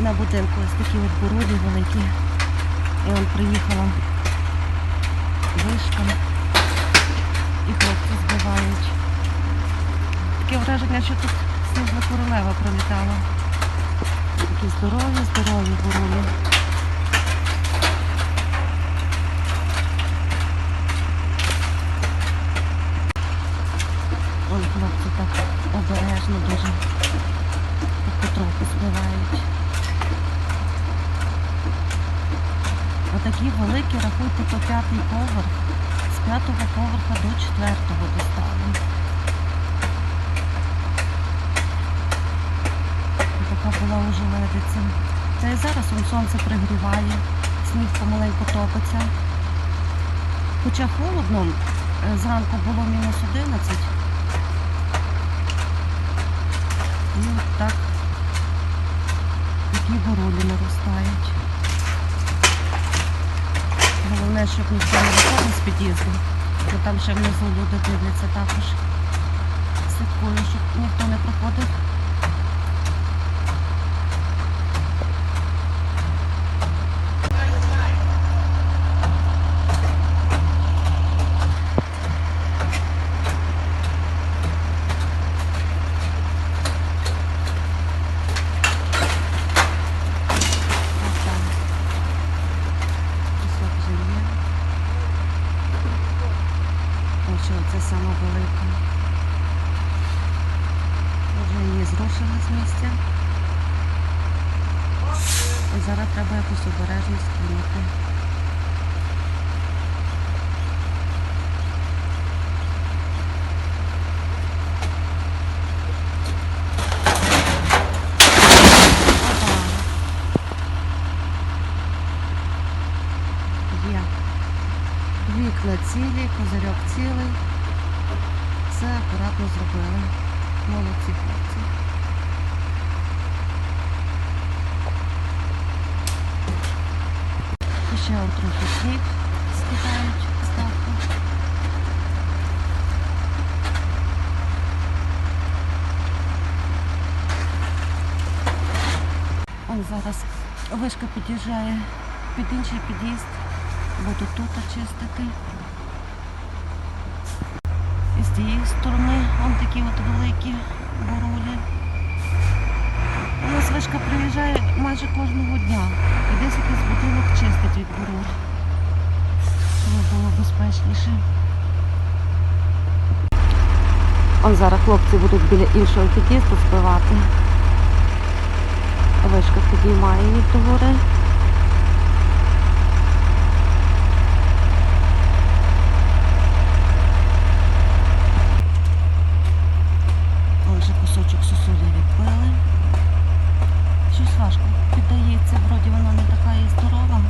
на будинку ось такі от бурулі великі. І он приїхала вишка. І хлопці збивають. Таке враження, що тут сніжна королева пролітала. Такі здорові, здорові бурулі. Ой, хлопці так обережно дуже потроху спливають. Отакі великі, рахуйте, по п'ятий поверх. З п'ятого поверха до четвертого достали. Така була уже ледиця. Та і зараз он сонце пригріває, сніг помаленьку топиться. Хоча холодно, е, зранку було мінус 11. І от так такі горолі наростають. Головне, щоб ніхто не з під'їзду, бо там ще внизу люди дивляться також. Слідкую, щоб ніхто не проходив. Ось там. Кусок вже є. Це сама велика. Вже її зрушили з місця. І зараз треба якусь обережність кинути. Вікна цілі, козирьок цілий. Все акуратно зробили. Молодці хлопці. І ще трохи сніг скидають ставку. Он зараз вишка під'їжджає під інший під'їзд. Буду тут очистити з тієї сторони вон такі от великі бурулі. У нас вишка приїжджає майже кожного дня. І десь якийсь будинок чистить від буруль. Щоб було безпечніше. Он зараз хлопці будуть біля іншого під'їзду збивати. Вишка підіймає догори. Он кусочок сусуди відпили. Щось важко піддається, вроді вона не така і здорова.